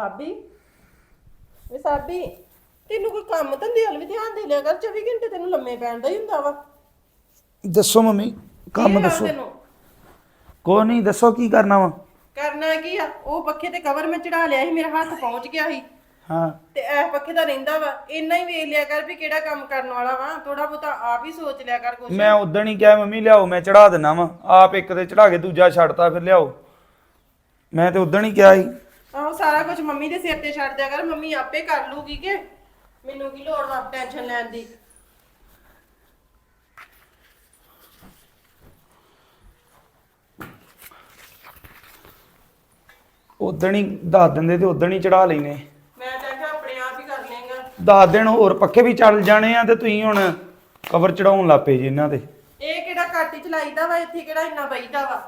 ਸਾਬੀ? ਵੇ ਸਾਬੀ ਤੈਨੂੰ ਕੋਈ ਕੰਮ ਧੰਦੇ ਵੱਲ ਵੀ ਧਿਆਨ ਦੇ ਲਿਆ ਕਰ 24 ਘੰਟੇ ਤੈਨੂੰ ਲੰਮੇ ਪੈਣ ਦਾ ਹੀ ਹੁੰਦਾ ਵਾ। ਦੱਸੋ ਮੰਮੀ ਕੀ ਕੰਮ ਦੱਸੋ ਤੈਨੂੰ? ਕੋਈ ਨਹੀਂ ਦੱਸੋ ਕੀ ਕਰਨਾ ਵਾ? ਕਰਨਾ ਕੀ ਆ? ਉਹ ਪੱਖੇ ਤੇ ਕਵਰ ਮੈਂ ਚੜਾ ਲਿਆ ਸੀ ਮੇਰਾ ਹੱਥ ਪਹੁੰਚ ਗਿਆ ਸੀ। ਹਾਂ। ਤੇ ਇਹ ਪੱਖੇ ਦਾ ਰਹਿੰਦਾ ਵਾ। ਇੰਨਾ ਹੀ ਵੇਖ ਲਿਆ ਕਰ ਵੀ ਕਿਹੜਾ ਕੰਮ ਕਰਨ ਵਾਲਾ ਵਾ। ਥੋੜਾ ਬਹੁਤਾ ਆਪ ਹੀ ਸੋਚ ਲਿਆ ਕਰ ਕੁਛ। ਮੈਂ ਉਦੋਂ ਹੀ ਕਿਹਾ ਮੰਮੀ ਲਿਆਓ ਮੈਂ ਚੜਾ ਦਿੰਨਾ ਵਾ। ਆਪ ਇੱਕ ਤੇ ਚੜਾ ਕੇ ਦੂਜਾ ਛੱਡਤਾ ਫਿਰ ਲਿਆਓ। ਮੈਂ ਤੇ ਉਦੋਂ ਹੀ ਕਿਹਾ ਸੀ। ਆਹੋ ਸਾਰਾ ਕੁਝ ਮੰਮੀ ਦੇ ਸਿਰ ਤੇ ਛੱਡ ਦਿਆ ਕਰ ਮੰਮੀ ਆਪੇ ਕਰ ਲੂਗੀ ਕਿ ਮੈਨੂੰ ਕੀ ਲੋੜ ਵਾ ਟੈਨਸ਼ਨ ਲੈਣ ਦੀ। ਉਦੋਂ ਹੀ ਦੱਸ ਦਿੰਦੇ ਤੇ ਉਦੋਂ ਹੀ ਚੜਾ ਲੈਨੇ। ਮੈਂ ਤਾਂ ਕਿਹਾ ਆਪਣੇ ਆਪ ਹੀ ਕਰ ਲੇਗਾ ਦਸ ਦਿਨ ਹੋਰ ਪੱਖੇ ਵੀ ਚੱਲ ਜਾਣੇ ਆ ਤੇ ਤੁਸੀਂ ਹੁਣ ਕਵਰ ਚੜਾਉਣ ਲੱਪੇ ਜੀ ਇਹਨਾਂ ਤੇ ਇਹ ਕਿਹੜਾ ਘੱਟ ਹੀ ਚਲਾਈਦਾ ਵਾ ਇੱਥੇ ਕਿਹੜਾ ਇੰਨਾ ਬਈਦਾ ਵਾ।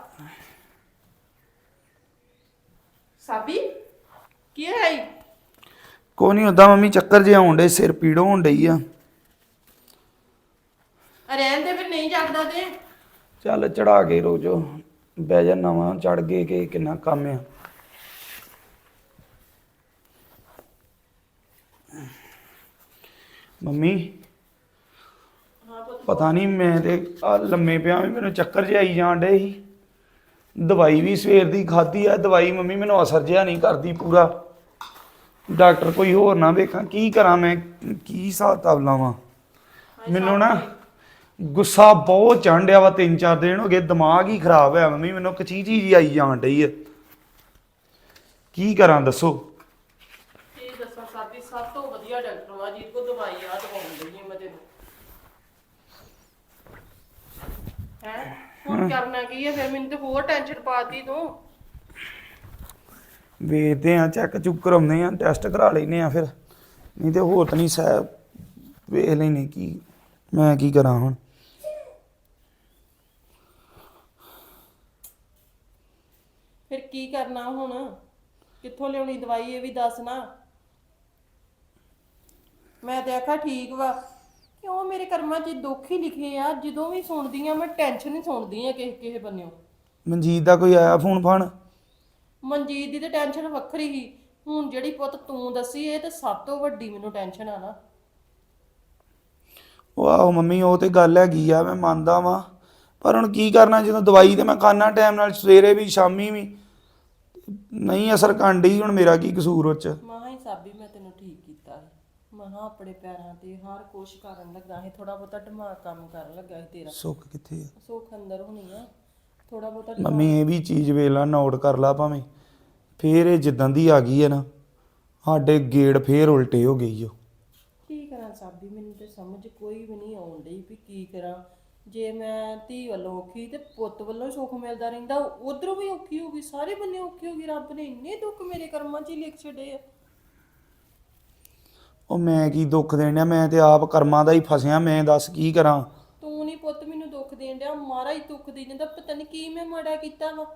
ਸਾਬੀ? ਕੀ ਹੈ ਇਹ? ਕੋਈ ਨਹੀਂ ਉਦਾਂ ਮੰਮੀ ਚੱਕਰ ਜੇ ਆਉਣ ਡੇ ਸਿਰ ਪੀੜ ਹੋਣ ਡਈ ਆ। ਰਹਿਣ ਦੇ ਫਿਰ ਨਹੀਂ ਜਗਦਾ ਤੇ। ਚੱਲ ਚੜਾ ਕੇ ਰੋਜੋ ਬਹਿ ਜਾ ਨਵਾਂ ਚੜ ਗਏ ਕਿ ਕਿੰਨਾ ਕੰਮ ਆ। ਮੰਮੀ ਹਾਂ ਪੁੱਤ ਪਤਾ ਨਹੀਂ ਮੈਂ ਤੇ ਆ ਲੰਮੇ ਪਿਆ ਵੀ ਮੈਨੂੰ ਚੱਕਰ ਜਿਹਾ ਆਈ ਜਾਣ ਡੇ ਸੀ। ਦਵਾਈ ਵੀ ਸਵੇਰ ਦੀ ਖਾਧੀ ਆ ਦਵਾਈ ਮੰਮੀ ਮੈਨੂੰ ਅਸਰ ਜਿਹਾ ਨਹੀਂ ਕਰਦੀ ਪੂਰਾ। ਡਾਕਟਰ ਕੋਈ ਹੋਰ ਨਾ ਵੇਖਾਂ ਕੀ ਕਰਾਂ ਮੈਂ ਕੀ ਹਿਸਾਬ ਕਿਤਾਬ ਲਾਵਾਂ? ਮੈਨੂੰ ਨਾ ਗੁੱਸਾ ਬਹੁਤ ਚੜ੍ਹਦਿਆ ਵਾ ਤਿੰਨ ਚਾਰ ਦਿਨ ਹੋ ਗਏ ਦਿਮਾਗ ਹੀ ਖਰਾਬ ਹੋਇਆ ਮੰਮੀ ਮੈਨੂੰ ਕਚੀ ਜੀ ਆਈ ਜਾਣ ਡਈ ਹੈ ਕੀ ਕਰਾਂ ਦੱਸੋ? ਕੀ ਦੱਸਾਂ ਸਾਬੀ ਸਭ ਤੋਂ ਵਧੀਆ ਡਾਕਟਰ ਵਾ ਜੀ ਕੋ ਦਵਾਈ ਆ ਦਵਾਉਣ ਲਈ ਮੈਂ ਤੈਨੂੰ ਹੈ? ਹੁਣ ਕਰਨਾ ਕੀ ਹੈ ਫਿਰ ਮੈਨੂੰ ਤੇ ਹੋਰ ਟੈਨਸ਼ਨ ਪਾਤੀ ਤੂੰ। ਵੇਖਦੇ ਆ ਚੈੱਕ ਚੁੱਕ ਕਰਾਉਂਦੇ ਆ ਟੈਸਟ ਕਰਾ ਲੈਨੇ ਆ ਫਿਰ। ਨਹੀਂ ਤੇ ਹੋਰ ਤਾਂ ਨਹੀਂ ਸਹਿ ਵੇਖ ਲੈਨੇ ਕੀ ਮੈਂ ਕੀ ਕਰਾਂ ਹੁਣ। ਫਿਰ ਕੀ ਕਰਨਾ ਹੁਣ? ਕਿੱਥੋਂ ਲਿਆਉਣੀ ਦਵਾਈ ਇਹ ਵੀ ਦੱਸ ਨਾ। ਮੈਂ ਤੇ ਆਖਾ ਠੀਕ ਵਾ। ਕਿਉਂ ਮੇਰੇ ਕਰਮਾਂ 'ਚ ਦੁੱਖ ਹੀ ਲਿਖੇ ਆ? ਜਦੋਂ ਵੀ ਸੁਣਦੀ ਆ ਮੈਂ ਟੈਨਸ਼ਨ ਹੀ ਸੁਣਦੀ ਆ ਕਿਸੇ ਕਿਸੇ ਬੰਨਿਓ। ਮਨਜੀਤ ਦਾ ਕੋਈ ਆਇਆ ਫੋਨ ਫਾਨ? ਮਨਜੀਤ ਦੀ ਤੇ ਟੈਨਸ਼ਨ ਵੱਖਰੀ ਹੀ ਹੁਣ ਜਿਹੜੀ ਪੁੱਤ ਤੂੰ ਦੱਸੀ ਇਹ ਤੇ ਸਭ ਤੋਂ ਵੱਡੀ ਮੈਨੂੰ ਟੈਨਸ਼ਨ ਆ ਨਾ। ਵਾਹ ਮੰਮੀ ਉਹ ਤੇ ਗੱਲ ਹੈਗੀ ਆ ਮੈਂ ਮੰਨਦਾ ਵਾਂ। ਪਰ ਹੁਣ ਕੀ ਕਰਨਾ ਜਦੋਂ ਦਵਾਈ ਤੇ ਮੈਂ ਖਾਣਾ ਟਾਈਮ ਨਾਲ ਸਵੇਰੇ ਵੀ ਸ਼ਾਮੀ ਵੀ ਨਹੀਂ ਅਸਰ ਕਾਂਡੀ ਹੁਣ ਮੇਰਾ ਕੀ ਕਸੂਰ ਉਹ ਚ ਮਹਾ ਹੀ ਸਾਬੀ ਮੈਂ ਤੈਨੂੰ ਠੀਕ ਕੀਤਾ ਸੀ। ਮਹਾ ਆਪਣੇ ਪੈਰਾਂ ਤੇ ਹਰ ਕੁਛ ਕਰਨ ਲੱਗਾ ਸੀ ਥੋੜਾ ਬਹੁਤਾ ਦਿਮਾਗ ਕੰਮ ਕਰਨ ਲੱਗਾ ਸੀ ਤੇਰਾ। ਸੁੱਖ ਕਿੱਥੇ ਆ? ਸੁੱਖ ਅੰਦਰ ਹੋਣੀ ਆ। ਥੋੜਾ ਬਹੁਤਾ ਮੰਮੀ ਇਹ ਵੀ ਚੀਜ਼ ਵੇਖ ਲਾ ਨੋਟ ਕਰ ਲਾ ਭਾਵੇਂ। ਫੇਰ ਇਹ ਜਿੱਦਾਂ ਦੀ ਆ ਗਈ ਹੈ ਨਾ ਸਾਡੇ ਗੇੜ ਫੇਰ ਉਲਟੇ ਹੋ ਗਈ ਓ। ਕੀ ਕਰਾਂ ਸਾਬੀ ਮੈਨੂੰ ਤੇ ਸਮਝ ਕੋਈ ਵੀ ਨਹੀਂ ਆਉਣ ਡਈ ਵੀ ਕੀ ਕਰਾਂ। ਜੇ ਮੈਂ ਧੀ ਵੱਲੋਂ ਔਖੀ ਤੇ ਪੁੱਤ ਵੱਲੋਂ ਸੁੱਖ ਮਿਲਦਾ ਰਹਿੰਦਾ ਉਧਰੋਂ ਵੀ ਔਖੀ ਹੋ ਗਈ ਸਾਰੇ ਬੰਨੇ ਔਖੀ ਹੋ ਗਈ ਰੱਬ ਨੇ ਇੰਨੇ ਦੁੱਖ ਮੇਰੇ ਕਰਮਾਂ 'ਚ ਹੀ ਲਿਖ ਛੱਡੇ ਆ। ਉਹ ਮੈਂ ਕੀ ਦੁੱਖ ਦੇਣਿਆ? ਮੈਂ ਤੇ ਆਪ ਕਰਮਾਂ ਦਾ ਹੀ ਫਸਿਆ ਮੈਂ ਦੱਸ ਕੀ ਕਰਾਂ ਤੂੰ ਨਹੀਂ ਪੁੱਤ ਮੈਨੂੰ ਦੁੱਖ ਦੇਣ ਡਿਆ ਮਾਰਾ ਹੀ ਦੁੱਖ ਦੇ ਜਾਂਦਾ ਪਤਾ ਨਹੀਂ ਕੀ ਮੈਂ ਮਾੜਾ ਕੀਤਾ ਵਾ।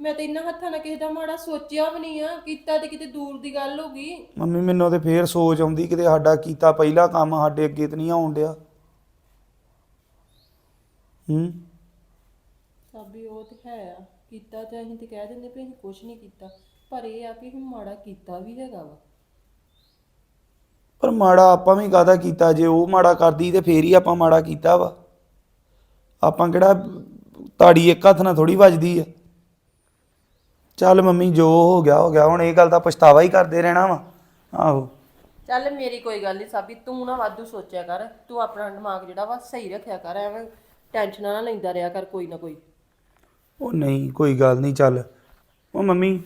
ਮੈਂ ਤੇ ਇੰਨਾ ਹੱਥਾਂ ਨਾਲ ਕਿਸੇ ਦਾ ਮਾੜਾ ਸੋਚਿਆ ਵੀ ਨਹੀਂ ਆ ਕੀਤਾ ਤੇ ਕਿਤੇ ਦੂਰ ਦੀ ਗੱਲ ਹੋ ਗਈ। ਮੰਮੀ ਮੈਨੂੰ ਤੇ ਫੇਰ ਸੋਚ ਆਉਂਦੀ ਕਿਤੇ ਸਾਡਾ ਕੀਤਾ ਪਹਿਲਾ ਕੰਮ ਸਾਡੇ ਅੱਗੇ ਤੇ ਨਹੀਂ ਆਉਣ ਡਿਆ। ਹੂੰ? ਸਾਬੀ ਉਹ ਤੇ ਹੈ ਆ ਕੀਤਾ ਤੇ ਅਸੀਂ ਤੇ ਕਹਿ ਦਿੰਦੇ ਵੀ ਅਸੀਂ ਕੁਝ ਨਹੀਂ ਕੀਤਾ ਪਰ ਇਹ ਆ ਕਿ ਅਸੀਂ ਮਾੜਾ ਕੀਤਾ ਵੀ ਹੈਗਾ ਵਾ। ਪਰ ਮਾੜਾ ਆਪਾਂ ਵੀ ਕਾਹਦਾ ਕੀਤਾ ਜੇ ਉਹ ਮਾੜਾ ਕਰਦੀ ਤੇ ਫੇਰ ਹੀ ਆਪਾਂ ਮਾੜਾ ਕੀਤਾ ਵਾ। ਆਪਾਂ ਕਿਹੜਾ ਤਾੜੀ ਇੱਕ ਹੱਥ ਨਾਲ ਥੋੜੀ ਵੱਜਦੀ ਆ। ਚੱਲ ਮੰਮੀ ਜੋ ਹੋ ਗਿਆ ਹੋ ਗਿਆ। ਹੁਣ ਇਹ ਗੱਲ ਦਾ ਪਛਤਾਵਾ ਹੀ ਕਰਦੇ ਰਹਿਣਾ ਵਾ। ਆਹੋ। ਚੱਲ ਮੇਰੀ ਕੋਈ ਗੱਲ ਨਹੀਂ ਸਾਬੀ ਤੂੰ ਨਾ ਵਾਧੂ ਸੋਚਿਆ ਕਰ। ਤੂੰ ਆਪਣਾ ਦਿਮਾਗ ਜਿਹੜਾ ਵਾ ਸਹੀ ਰੱਖਿਆ ਕਰ ਐਵੇਂ ਟੈਨਸ਼ਨਾਂ ਨਾ ਲੈਂਦਾ ਰਿਹਾ ਕਰ ਕੋਈ ਨਾ ਕੋਈ। ਉਹ ਨਹੀਂ ਕੋਈ ਗੱਲ ਨਹੀਂ ਚੱਲ। ਉਹ ਮੰਮੀ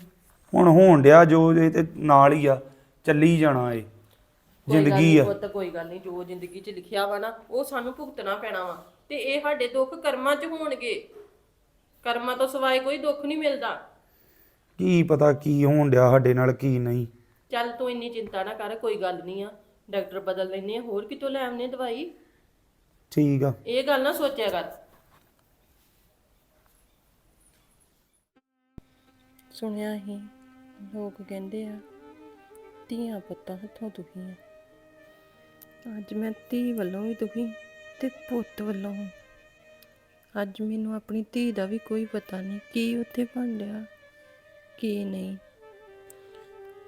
ਹੁਣ ਹੋਣ ਡਿਆ ਜੋ ਇਹ ਤੇ ਨਾਲ ਹੀ ਆ ਚੱਲੀ ਜਾਣਾ ਏ। ਕੋਈ ਗੱਲ ਜ਼ਿੰਦਗੀ ਆ। ਪੁੱਤ ਕੋਈ ਗੱਲ ਨਹੀਂ ਜੋ ਜ਼ਿੰਦਗੀ 'ਚ ਲਿਖਿਆ ਵਾ ਨਾ ਉਹ ਸਾਨੂੰ ਭੁਗਤਣਾ ਪੈਣਾ ਵਾ। ਤੇ ਇਹ ਸਾਡੇ ਦੁੱਖ ਕਰਮਾਂ 'ਚ ਹੋਣਗੇ। ਕਰਮਾਂ ਤੋਂ ਸਿਵਾਏ ਕੋਈ ਦੁੱਖ ਨਹੀਂ ਮਿਲਦਾ। ਕੀ ਪਤਾ ਕੀ ਹੋਣ ਡਿਆ ਸਾਡੇ ਨਾਲ ਕੀ ਨਹੀਂ। ਚੱਲ ਤੂੰ ਇੰਨੀ ਚਿੰਤਾ ਨਾ ਕਰ ਕੋਈ ਗੱਲ ਨਹੀਂ ਆ। ਡਾਕਟਰ ਬਦਲ ਲੈਨੇ ਆ ਹੋਰ ਕਿਤੋਂ ਲੈ ਆਉਨੇ ਦਵਾਈ? ਠੀਕ ਆ। ਇਹ ਗੱਲ ਨਾ ਸੋਚਿਆ ਕਰ। ਸੁਣਿਆ ਹੀ ਲੋਕ ਕਹਿੰਦੇ ਆ ਧੀਆਂ ਪੁੱਤਾਂ ਹੱਥੋਂ ਦੁਖੀ ਆ। ਅੱਜ ਮੈਂ ਧੀ ਵੱਲੋਂ ਵੀ ਦੁਖੀ। ਤੇ ਪੁੱਤ ਵੱਲੋਂ। ਅੱਜ ਮੈਨੂੰ ਆਪਣੀ ਧੀ ਦਾ ਵੀ ਕੋਈ ਪਤਾ ਨਹੀਂ ਕੀ ਉੱਥੇ ਬਣ ਰਿਹਾ, ਕੀ ਨਹੀਂ।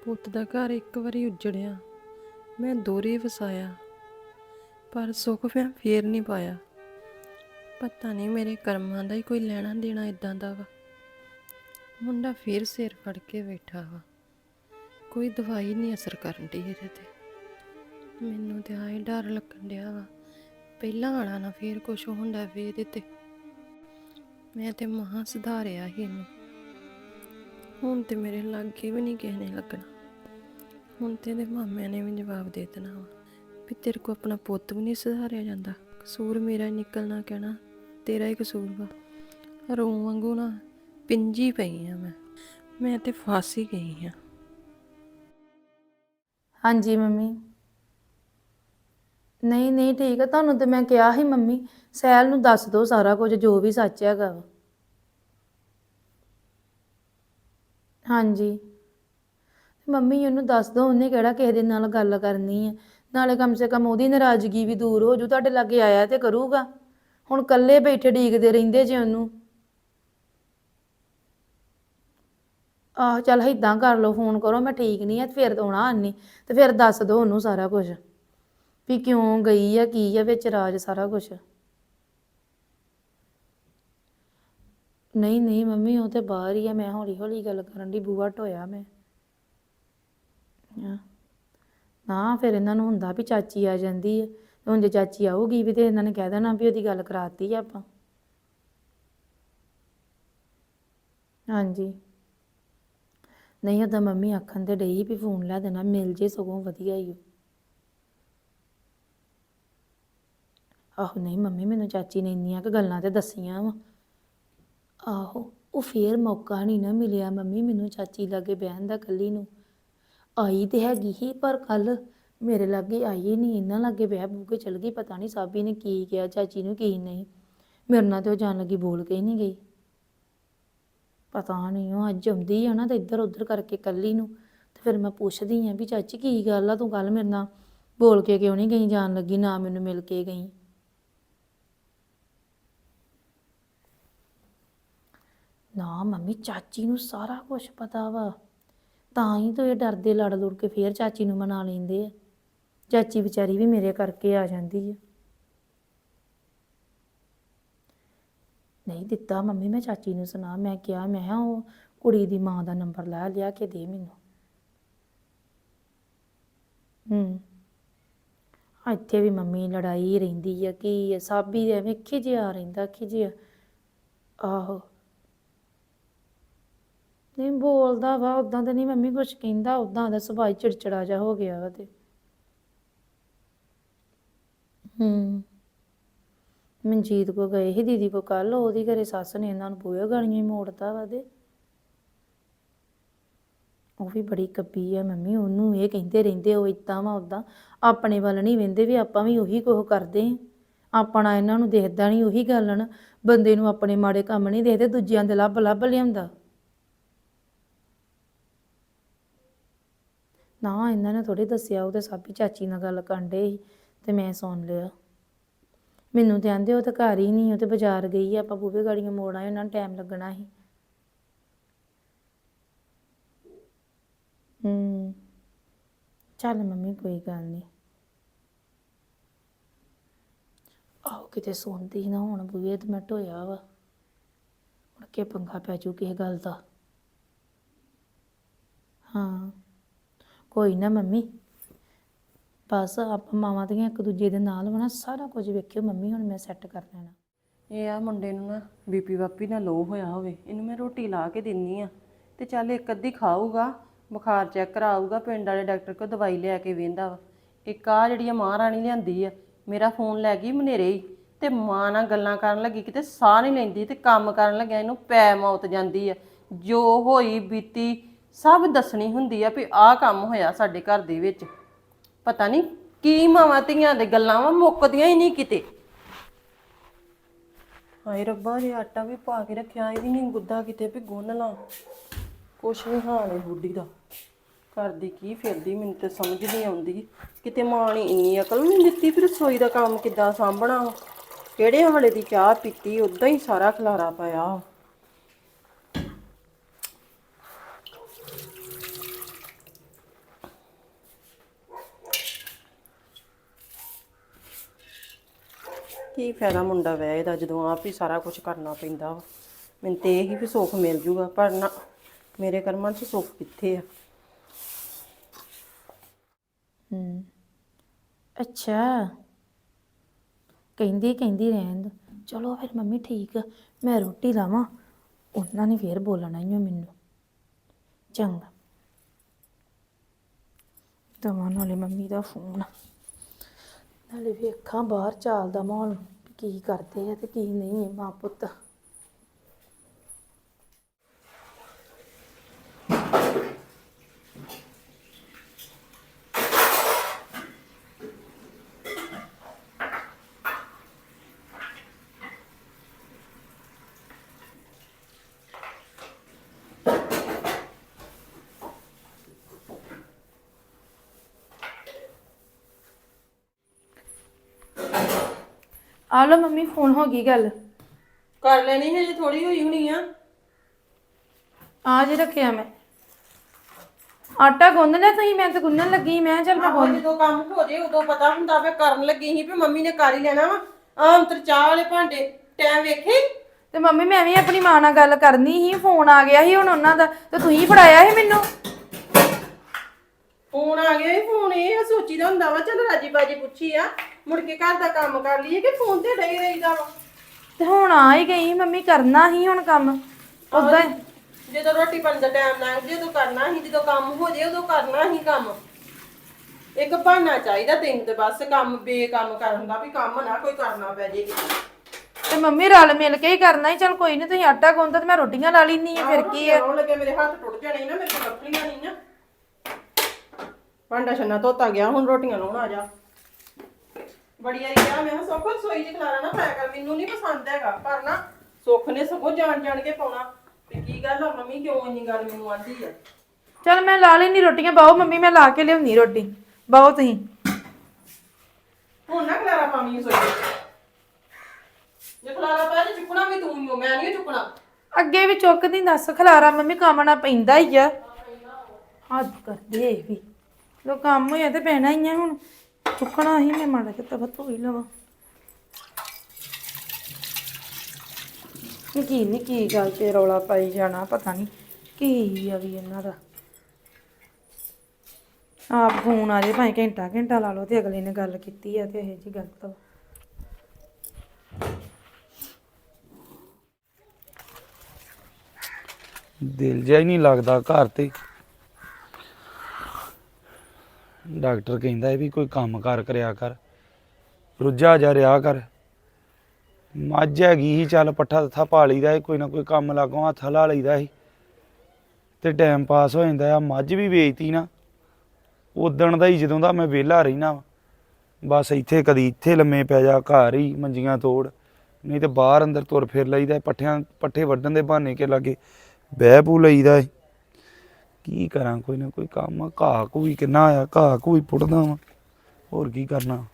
ਪੁੱਤ ਦਾ ਘਰ ਇੱਕ ਵਾਰੀ ਉਜੜਿਆ, ਮੈਂ ਦੋਰੇ ਵਸਾਇਆ, ਪਰ ਸੁੱਖ ਮੈਂ ਫੇਰ ਨਹੀਂ ਪਾਇਆ। ਪਤਾ ਨਹੀਂ ਮੇਰੇ ਕਰਮਾਂ ਦਾ ਹੀ ਕੋਈ ਲੈਣਾ ਦੇਣਾ ਇਦਾਂ ਦਾ ਵਾ। ਮੁੰਡਾ ਫੇਰ ਸਿਰ ਫੜ ਕੇ ਬੈਠਾ ਵਾ। ਕੋਈ ਦਵਾਈ ਨਹੀਂ ਅਸਰ ਕਰਨ ਦੀ ਇਹਦੇ ਤੇ। ਮੈਨੂੰ ਤੇ ਆਏ ਡਰ ਲੱਗਣ ਡਿਆ ਵਾ। ਪਹਿਲਾਂ ਵਾਲਾ ਨਾ ਫੇਰ ਕੁਛ ਹੁੰਦਾ ਵੇ ਇਹਦੇ ਤੇ। ਮੈਂ ਤੇ ਮਹਾ ਸੁਧਾਰਿਆ ਹੀ ਇਹਨੂੰ। ਹੁਣ ਤੇ ਮੇਰੇ ਲਾਗੇ ਵੀ ਨਹੀਂ ਕਿਸੇ ਨੇ ਲੱਗਣਾ। ਹੁਣ ਤੇ ਇਹਦੇ ਮਾਮਿਆਂ ਨੇ ਵੀ ਜਵਾਬ ਦੇ ਦੇਣਾ ਵਾ ਵੀ ਤੇਰੇ ਕੋ ਆਪਣਾ ਪੁੱਤ ਵੀ ਨਹੀਂ ਸੁਧਾਰਿਆ ਜਾਂਦਾ। ਕਸੂਰ ਮੇਰਾ ਨਿਕਲਣਾ ਕਹਿਣਾ, ਤੇਰਾ ਹੀ ਕਸੂਰ ਵਾ। ਰੋਂ ਵਾਂਗੂ ਨਾ ਪਿੰਜੀ ਪਈ ਆ ਮੈਂ। ਮੈਂ ਤੇ ਫਾਸੀ ਗਈ ਆ। ਹਾਂਜੀ ਮੰਮੀ। ਨਹੀਂ ਨਹੀਂ ਠੀਕ ਆ, ਤੁਹਾਨੂੰ ਤੇ ਮੈਂ ਕਿਹਾ ਸੀ ਮੰਮੀ, ਸੈਲ ਨੂੰ ਦੱਸ ਦਿਓ ਸਾਰਾ ਕੁਝ, ਜੋ ਵੀ ਸੱਚ ਹੈਗਾ ਵਾ। ਹਾਂਜੀ। ਮੰਮੀ, ਉਹਨੂੰ ਦੱਸ ਦਿਓ, ਉਹਨੇ ਕਿਹੜਾ ਕਿਸੇ ਦੇ ਨਾਲ ਗੱਲ ਕਰਨੀ ਹੈ ਨਾਲੇ ਕਮ ਸੇ ਕਮ ਉਹਦੀ ਨਾਰਾਜ਼ਗੀ ਵੀ ਦੂਰ ਹੋ ਜੂ, ਤੁਹਾਡੇ ਲਾਗੇ ਆਇਆ ਤੇ ਕਰੂਗਾ। ਹੁਣ ਇਕੱਲੇ ਬੈਠੇ ਢੀਕਦੇ ਰਹਿੰਦੇ ਜੇ ਉਹਨੂੰ। ਆਹ, ਚੱਲ ਏਦਾਂ ਕਰ ਲਓ, ਫੋਨ ਕਰੋ, ਮੈਂ ਠੀਕ ਨਹੀਂ ਆ, ਤੇ ਫਿਰ ਆਉਣਾ ਆਨੀ ਤੇ ਫਿਰ ਦੱਸ ਦਿਓ ਉਹਨੂੰ ਸਾਰਾ ਕੁਝ। ਵੀ ਕਿਉਂ ਗਈ ਆ, ਕੀ ਆ, ਵਿੱਚ ਰਾਜ ਸਾਰਾ ਕੁਝ ਨਹੀਂ ਨਹੀਂ ਮੰਮੀ, ਉਹ ਤੇ ਬਾਹਰ ਹੀ ਆ, ਮੈਂ ਹੌਲੀ ਹੌਲੀ ਗੱਲ ਕਰਨ ਦੀ ਬੂਹਾ ਢੋਇਆ ਮੈਂ। ਨਾ, ਫਿਰ ਇਹਨਾਂ ਨੂੰ ਹੁੰਦਾ ਵੀ ਚਾਚੀ ਆ ਜਾਂਦੀ ਹੈ ਹੁਣ ਜੇ ਚਾਚੀ ਆਊਗੀ ਵੀ ਤੇ ਇਹਨਾਂ ਨੇ ਕਹਿ ਦੇਣਾ ਵੀ ਉਹਦੀ ਗੱਲ ਕਰਾਤੀ ਆ ਆਪਾਂ। ਹਾਂਜੀ। ਨਹੀਂ ਉਹਦਾ ਮੰਮੀ ਆਖਣ ਤੇ ਡਈ ਵੀ ਫੋਨ ਲੈ ਦੇਣਾ, ਮਿਲ ਜੇ ਸਗੋਂ ਵਧੀਆ ਹੀ ਆਹੋ ਨਹੀਂ ਮੰਮੀ, ਮੈਨੂੰ ਚਾਚੀ ਨੇ ਇੰਨੀਆਂ ਕੁ ਗੱਲਾਂ ਤੇ ਦੱਸੀਆਂ ਵਾ। ਆਹੋ, ਉਹ ਫੇਰ ਮੌਕਾ ਨਹੀਂ ਨਾ ਮਿਲਿਆ ਮੰਮੀ ਮੈਨੂੰ ਚਾਚੀ ਲਾਗੇ ਬਹਿਣ ਦਾ ਕੱਲੀ ਨੂੰ। ਆਈ ਤੇ ਹੈਗੀ ਹੀ ਪਰ ਕੱਲ ਮੇਰੇ ਲਾਗੇ ਆਈ ਹੀ ਨਹੀਂ, ਇਹਨਾਂ ਲਾਗੇ ਬਹਿ ਬੂ ਕੇ ਚਲ ਗਈ, ਪਤਾ ਨਹੀਂ ਸਾਬੀ ਨੇ ਕੀ ਕਿਹਾ, ਚਾਚੀ ਨੂੰ ਕੀ ਨਹੀਂ। ਮੇਰੇ ਨਾਲ ਤੇ ਉਹ ਜਾਣ ਲੱਗੀ ਬੋਲ ਕੇ ਹੀ ਨਹੀਂ ਗਈ। ਪਤਾ ਨਹੀਂ, ਉਹ ਅੱਜ ਆਉਂਦੀ ਆ ਨਾ ਤੇ ਇੱਧਰ ਉੱਧਰ ਕਰਕੇ ਕੱਲੀ ਨੂੰ। ਤੇ ਫਿਰ ਮੈਂ ਪੁੱਛਦੀ ਆ ਵੀ ਚਾਚੀ ਕੀ ਗੱਲ ਆ, ਤੂੰ ਕੱਲ ਮੇਰੇ ਨਾਲ ਬੋਲ ਕੇ ਕਿਉਂ ਨਹੀਂ ਗਈ, ਜਾਣ ਲੱਗੀ, ਨਾ ਮੈਨੂੰ ਮਿਲ ਕੇ ਗਈ। ਨਾ ਮੰਮੀ, ਚਾਚੀ ਨੂੰ ਸਾਰਾ ਕੁਝ ਪਤਾ ਵਾ। ਤਾਂ ਹੀ ਤਾਂ ਇਹ ਡਰਦੇ ਲੜ ਲੁੜ ਕੇ ਫੇਰ ਚਾਚੀ ਨੂੰ ਮਨਾ ਲੈਂਦੇ ਆ। ਚਾਚੀ ਵਿਚਾਰੀ ਵੀ ਮੇਰੇ ਕਰਕੇ ਆ ਜਾਂਦੀ ਆ। ਨਹੀਂ ਦਿੱਤਾ ਮੰਮੀ, ਮੈਂ ਚਾਚੀ ਨੂੰ ਸੁਣਾ, ਮੈਂ ਕਿਹਾ ਮੈਂ ਕਿਹਾ ਉਹ ਕੁੜੀ ਦੀ ਮਾਂ ਦਾ ਨੰਬਰ ਲੈ ਲਿਆ ਕੇ ਦੇ ਮੈਨੂੰ। ਹੂੰ। ਇੱਥੇ ਵੀ ਮੰਮੀ ਲੜਾਈ ਰਹਿੰਦੀ ਆ, ਕੀ ਸਾਬੀ ਦੇ ਐਵੇਂ ਖਿਜਿਆ ਰਹਿੰਦਾ, ਖਿਜਿਆ। ਆਹੋ। ਨਹੀਂ ਬੋਲਦਾ ਵਾ ਉਦਾਂ ਤਾਂ ਨਹੀਂ ਮੰਮੀ ਕੁਝ ਕਹਿੰਦਾ ਉਦਾਂ ਦਾ ਸੁਭਾਅ ਚਿੜਚਿੜਾ ਜਿਹਾ ਹੋ ਗਿਆ ਵਾ ਤੇ। ਹੂੰ। ਮਨਜੀਤ ਕੋ ਗਏ ਸੀ, ਦੀਦੀ ਕੋ ਕੱਲ ਉਹਦੀ ਘਰੇ ਸੱਸ ਨੇ ਇਹਨਾਂ ਨੂੰ ਬੂਹੇ ਗਾਲੀਆਂ ਹੀ ਮੋੜਤਾ ਵਾ ਤੇ। ਉਹ ਵੀ ਬੜੀ ਕੱਪੀ ਆ ਮੰਮੀ, ਉਹਨੂੰ ਇਹ ਕਹਿੰਦੇ ਰਹਿੰਦੇ, ਉਹ ਇਦਾਂ ਵਾ ਉਦਾਂ ਆਪਣੇ ਵੱਲ ਨਹੀਂ ਵਹਿੰਦੇ ਵੀ ਆਪਾਂ ਵੀ ਉਹੀ ਕੁਝ ਕਰਦੇ ਆਂ। ਆਪਣਾ ਇਹਨਾਂ ਨੂੰ ਦੇਖਦਾ ਨਹੀਂ, ਉਹੀ ਗੱਲ ਨਾ। ਬੰਦੇ ਨੂੰ ਆਪਣੇ ਮਾੜੇ ਕੰਮ ਨਹੀਂ ਦੇਖਦੇ, ਦੂਜਿਆਂ ਦੇ ਲੱਭ ਲੱਭ ਲਿਆਉਂਦਾ। ਨਾ ਇਹਨਾਂ ਨੇ ਥੋੜੀ ਦੱਸਿਆ, ਉਹ ਤੇ ਸਾਬੀ ਚਾਚੀ ਨਾਲ ਗੱਲ ਕਰਨ ਡੇ ਸੀ ਤੇ ਮੈਂ ਸੁਣ ਲਿਆ। ਮੈਨੂੰ ਤੇ ਆਂਦੇ ਉਹ ਤਾਂ ਘਰ ਹੀ ਨਹੀਂ, ਉਹ ਤੇ ਬਾਜ਼ਾਰ ਗਈ ਆ, ਆਪਾਂ ਬੂਹੇ ਗਾੜੀਆਂ ਮੋੜ ਆਏ ਉਹਨਾਂ ਨੂੰ ਟਾਈਮ ਲੱਗਣਾ ਸੀ। ਹੂੰ, ਚੱਲ ਮੰਮੀ ਕੋਈ ਗੱਲ ਨਹੀਂ। ਆਹੋ ਕਿਤੇ ਸੁਣਦੀ ਨਾ ਹੁਣ ਬੂਹੇ ਤੇ ਮੈਂ ਢੋਇਆ ਵਾ, ਮੁੜ ਕੇ ਪੰਗਾ ਪੈ ਜੂ ਕਿਸੇ ਗੱਲ ਦਾ। ਹਾਂ। ਕੋਈ ਨਾ ਮੰਮੀ। ਬਸ ਆਪਾਂ ਮਾਵਾਂ ਦੀਆਂ ਇੱਕ ਦੂਜੇ ਦੇ ਨਾਲ ਹੋਣਾ ਸਾਰਾ ਕੁਝ ਵੇਖਿਓ ਮੰਮੀ, ਹੁਣ ਮੈਂ ਸੈੱਟ ਕਰ ਲੈਣਾ। ਇਹ ਆ ਮੁੰਡੇ ਨੂੰ ਨਾ ਬੀਪੀ ਵਾਪੀ ਨਾ ਲੋ ਹੋਇਆ ਹੋਵੇ, ਇਹਨੂੰ ਮੈਂ ਰੋਟੀ ਲਾ ਕੇ ਦਿੰਨੀ ਆ। ਤੇ ਚੱਲ ਇੱਕ ਅੱਧੀ ਖਾਊਗਾ, ਬੁਖਾਰ ਚੈੱਕ ਕਰਾਊਗਾ, ਪਿੰਡ ਵਾਲੇ ਡਾਕਟਰ ਕੋਲ ਦਵਾਈ ਲਿਆ ਕੇ ਵੇਂਦਾ ਵਾ। ਇੱਕ ਆ ਜਿਹੜੀ ਆ ਮਹਾਰਾਣੀ ਲਿਆਂਦੀ ਆ, ਮੇਰਾ ਫੋਨ ਲੈ ਗਈ ਮਨੇਰੇ ਹੀ, ਤੇ ਮਾਂ ਨਾਲ ਗੱਲਾਂ ਕਰਨ ਲੱਗੀ, ਕਿਤੇ ਸਾਹ ਨਹੀਂ ਲੈਂਦੀ ਤੇ ਕੰਮ ਕਰਨ ਲੱਗਿਆ, ਇਹਨੂੰ ਪੈ ਮੌਤ ਜਾਂਦੀ ਆ। ਜੋ ਹੋਈ ਬੀਤੀ ਸਭ ਦੱਸਣੀ ਹੁੰਦੀ ਆ ਵੀ ਆਹ ਕੰਮ ਹੋਇਆ ਸਾਡੇ ਘਰ ਦੇ ਵਿੱਚ। ਪਤਾ ਨਹੀਂ ਕੀ ਮਾਵਾਂ ਧੀਆਂ ਦੇ ਗੱਲਾਂ ਵਾ, ਮੁੱਕਦੀਆਂ ਹੀ ਨਹੀਂ ਕਿਤੇ। ਹਾਏ ਰੱਬਾ, ਜੇ ਆਟਾ ਵੀ ਪਾ ਕੇ ਰੱਖਿਆ, ਇਹ ਵੀ ਨਹੀਂ ਗੁੱਦਾ ਕਿਤੇ ਵੀ ਗੁੰਨ ਲਾਂ ਕੁਛ ਵੀ ਹਾਲ ਹੈ ਬੁੱਢੀ ਦਾ। ਕਰਦੀ ਕੀ ਫਿਰਦੀ, ਮੈਨੂੰ ਤੇ ਸਮਝ ਨਹੀਂ ਆਉਂਦੀ। ਕਿਤੇ ਮਾਂ ਨੇ ਇੰਨੀ ਅਕਲ ਨਹੀਂ ਦਿੱਤੀ ਵੀ ਰਸੋਈ ਦਾ ਕੰਮ ਕਿੱਦਾਂ ਸਾਂਭਣਾ ਕਿਹੜੇ ਹਲੇ ਦੀ ਚਾਹ ਪੀਤੀ ਉਦਾਂ ਹੀ ਸਾਰਾ ਖਲਾਰਾ ਪਾਇਆ ਕੀ ਫਾਇਦਾ ਮੁੰਡਾ ਵਿਆਹੇ ਦਾ ਜਦੋਂ ਆਪ ਹੀ ਸਾਰਾ ਕੁਝ ਕਰਨਾ ਪੈਂਦਾ ਵਾ। ਮੈਨੂੰ ਤੇ ਇਹੀ ਵੀ ਸੁੱਖ ਮਿਲ ਜੂਗਾ, ਪਰ ਨਾ, ਮੇਰੇ ਕਰਮਾਂ 'ਚ ਸੁੱਖ ਕਿੱਥੇ ਆ? ਹੂੰ। ਅੱਛਾ। ਕਹਿੰਦੀ ਕਹਿੰਦੀ ਰਹਿਣ ਦੋ। ਚਲੋ ਫਿਰ ਮੰਮੀ ਠੀਕ ਆ, ਮੈਂ ਰੋਟੀ ਲਾਵਾਂ। ਉਹਨਾਂ ਨੇ ਫੇਰ ਬੋਲਣਾ ਹੀ ਮੈਨੂੰ। ਚੰਗਾ। ਦਵਾਂ ਨਾਲੇ ਮੰਮੀ ਦਾ ਫੋਨ। ਨਾਲੇ ਵੇਖਾਂ ਬਾਹਰ ਚੱਲਦਾ ਮਾਹੌਲ ਕੀ ਕਰਦੇ ਆ ਤੇ ਕੀ ਨਹੀਂ ਮਾਂ ਪੁੱਤ। ਆ ਲਓ ਮੰਮੀ ਫੋਨ ਹੋ ਗਈ ਗੱਲ। ਕਰ ਲੈਣੀ ਹਜੇ ਥੋੜੀ ਹੋਈ ਹੋਣੀ ਆ। ਆ ਜੇ ਰੱਖਿਆ ਮੈਂ। ਆਟਾ ਗੁੰਨਣਾ ਤੁਸੀਂ ਮੈਂ ਤਾਂ ਗੁੰਨਣ ਲੱਗੀ ਮੈਂ ਚੱਲ ਮੈਂ ਆਹੋ ਗੁੰਨ ਜਦੋਂ ਕੰਮ ਹੋ ਜੇ ਉਦੋਂ ਪਤਾ ਹੁੰਦਾ ਵੀ ਕਰਨ ਲੱਗੀ ਸੀ ਵੀ ਮੰਮੀ ਨੇ ਕਰ ਹੀ ਲੈਣਾ ਵਾ। ਆਮ ਤਰ ਚਾਹ ਵਾਲੇ ਭਾਂਡੇ ਟਾਈਮ ਵੇਖੇ? ਤੇ ਮੰਮੀ ਮੈਂ ਵੀ ਆਪਣੀ ਮਾਂ ਨਾਲ ਗੱਲ ਕਰਨੀ ਸੀ ਫੋਨ ਆ ਗਿਆ ਸੀ ਹੁਣ ਉਹਨਾਂ ਦਾ ਤੇ ਤੁਸੀਂ ਫੜਾਇਆ ਸੀ ਮੈਨੂੰ। ਫੋਨ ਆ ਗਿਆ ਇਹ ਫੋਨ ਇਹ ਸੋਚੀਦਾ ਹੁੰਦਾ ਵਾ ਚਲ ਰਾਜੀ ਬਾਜੀ ਪੁੱਛੀ ਆ। ਮੁੜ ਕੇ ਘਰ ਦਾ ਕੰਮ ਕਰ ਲਈਏ ਕਿ ਫੋਨ ਤੇ ਡਈ ਰਹੀਦਾ ਵਾ? ਤੇ ਹੁਣ ਆ ਹੀ ਗਈ ਮੰਮੀ ਕਰਨਾ ਹੀ ਹੁਣ ਕੰਮ। ਉਦਾਂ ਜਦੋਂ ਰੋਟੀ ਪਾਣੀ ਦਾ ਟਾਈਮ ਲੰਘ ਜੇ ਉਦੋਂ ਕਰਨਾ ਹੀ ਜਦੋਂ ਕੰਮ ਹੋ ਜੇ ਉਦੋਂ ਕਰਨਾ ਹੀ ਕੰਮ। ਇੱਕ ਬਹਾਨਾ ਚਾਹੀਦਾ ਤੈਨੂੰ ਤੇ ਬਸ ਕੰਮ ਬੇਕੰਮ ਕਰਨ ਦਾ ਵੀ ਕੰਮ ਨਾ ਕੋਈ ਕਰਨਾ ਪੈ ਜੇ। ਤੇ ਮੰਮੀ ਰਲ ਮਿਲ ਕੇ ਹੀ ਕਰਨਾ ਹੀ ਚਲ ਕੋਈ ਨਹੀਂ ਤੁਸੀਂ ਆਟਾ ਗੁੰਨਦਾ ਤੇ ਮੈਂ ਰੋਟੀਆਂ ਲਾ ਲੈਣੀ ਆ ਫਿਰ ਕੀ ਆ? ਆਉਣ ਲੱਗੇ ਮੇਰੇ ਹੱਥ ਟੁੱਟ ਜਾਣੇ ਨਾ ਮੇਰੇ ਕੋਲ ਲੱਕੜੀਆਂ ਨਹੀਂ ਨਾ। ਭਾਂਡਾ ਛੰਨਾ ਧੋਤਾ ਗਿਆ ਹੁਣ ਰੋਟੀਆਂ ਲਾਉਣ ਆ ਜਾ। ਬੜੀ ਆਈ ਗਿਆ ਮੈਂ ਕਿਹਾ ਸੁੱਖ ਸੋਈ ਚ ਖਲਾਰਾ ਨਾ ਪਾਇਆ ਕਰ ਮੈਨੂੰ ਨਹੀਂ ਪਸੰਦ ਹੈਗਾ ਪਰ ਨਾ ਸੁੱਖ ਨੇ ਸਗੋਂ ਜਾਣ ਜਾਣ ਕੇ ਪਾਉਣਾ। ਤੇ ਕੀ ਗੱਲ ਆ ਮੰਮੀ ਕਿਉਂ ਇੰਨੀ ਗੱਲ ਮੈਨੂੰ ਆਂਦੀ ਆ? ਚਲ ਮੈਂ ਲਾ ਲੈਣੀ ਰੋਟੀਆਂ ਬਾਓ ਮੰਮੀ ਮੈਂ ਲਾ ਕੇ ਲਿਆਉਣੀ ਰੋਟੀ। ਬਾਓ ਤੁਸੀਂ। ਹੁਣ ਨਾ ਖਲਾਰਾ ਪਾਵੀਂ ਸੋਈ ਚ। ਜੇ ਖਲਾਰਾ ਪਾਇਆ ਤੇ ਚੁੱਕਣਾ ਵੀ ਤੂੰ ਹੀ ਓ, ਮੈਂ ਨਹੀਂ ਚੁੱਕਣਾ। ਅੱਗੇ ਵੀ ਚੁੱਕਦੀ ਦੱਸ ਖਲਾਰਾ ਮੰਮੀ ਕੰਮ ਨਾ ਪੈਂਦਾ ਹੀ ਆ। ਹੱਦ ਕਰਦੇ ਇਹ ਵੀ। ਲੋ ਕੰਮ ਹੋਇਆ ਤੇ ਪੈਣਾ ਹੀ ਆ ਹੁਣ। ਚੁੱਕਣਾ ਹੀ ਮੈਂ ਮਾੜਾ ਜਿਹਾ, ਤਵਾ ਧੋਈ ਲਵਾਂ। ਨਿੱਕੀ ਨਿੱਕੀ ਗੱਲ ਤੇ ਰੌਲਾ ਪਾਈ ਜਾਣਾ, ਪਤਾ ਨਹੀਂ ਕੀ ਆ ਵੀ ਇਹਨਾਂ ਦਾ। ਆਪ ਫੋਨ ਆ ਜੇ, ਭਾਵੇਂ ਘੰਟਾ ਘੰਟਾ ਲਾ ਲਓ ਤੇ ਅਗਲੇ ਨੇ ਗੱਲ ਕੀਤੀ ਆ ਤੇ ਇਹ ਜੀ ਗਲਤ ਵਾ ਦਿਲ ਜਿਹਾ ਹੀ ਨਹੀਂ ਲੱਗਦਾ ਘਰ ਤੇ। ਡਾਕਟਰ ਕਹਿੰਦਾ ਹੈ ਵੀ ਕੋਈ ਕੰਮ ਕਰ ਕਰਿਆ ਕਰ। ਰੁੱਝਾ ਜਾ ਰਿਹਾ ਕਰ। ਮੱਝ ਹੈਗੀ ਹੀ ਚੱਲ ਪੱਠਾ ਤੱਥਾ ਪਾ ਲਈਦਾ ਸੀ, ਕੋਈ ਨਾ ਕੋਈ ਕੰਮ ਲਾਗੋਂ ਹੱਥ ਲਾ ਲਈਦਾ ਸੀ। ਤੇ ਟਾਈਮ ਪਾਸ ਹੋ ਜਾਂਦਾ ਆ ਮੱਝ ਵੀ ਵੇਚਤੀ ਨਾ। ਉਦਣ ਦਾ ਹੀ ਜਦੋਂ ਦਾ ਮੈਂ ਵਿਹਲਾ ਰਹਿਣਾ ਵਾਂ। ਬਸ ਇੱਥੇ ਕਦੀ ਇੱਥੇ ਲੰਮੇ ਪੈ ਜਾ ਘਰ ਹੀ ਮੰਜੀਆਂ ਤੋੜ। ਨਹੀਂ ਤੇ ਬਾਹਰ ਅੰਦਰ ਤੁਰ ਫਿਰ ਲਈਦਾ ਪੱਠਿਆਂ ਪੱਠੇ ਵੱਢਣ ਦੇ ਬਹਾਨੇ ਕੇ ਲਾਗੇ ਬਹਿ ਪੂ ਲਈਦਾ ਏ ਕੀ ਕਰਾਂ? ਕੋਈ ਨਾ ਕੋਈ ਕੰਮ ਘਾਹ ਕੋਈ ਕਿੰਨਾ ਆ, ਘਾਹ ਕੋਈ ਪੁੱਟਦਾ ਵਾਂ। ਹੋਰ ਕੀ ਕਰਨਾ?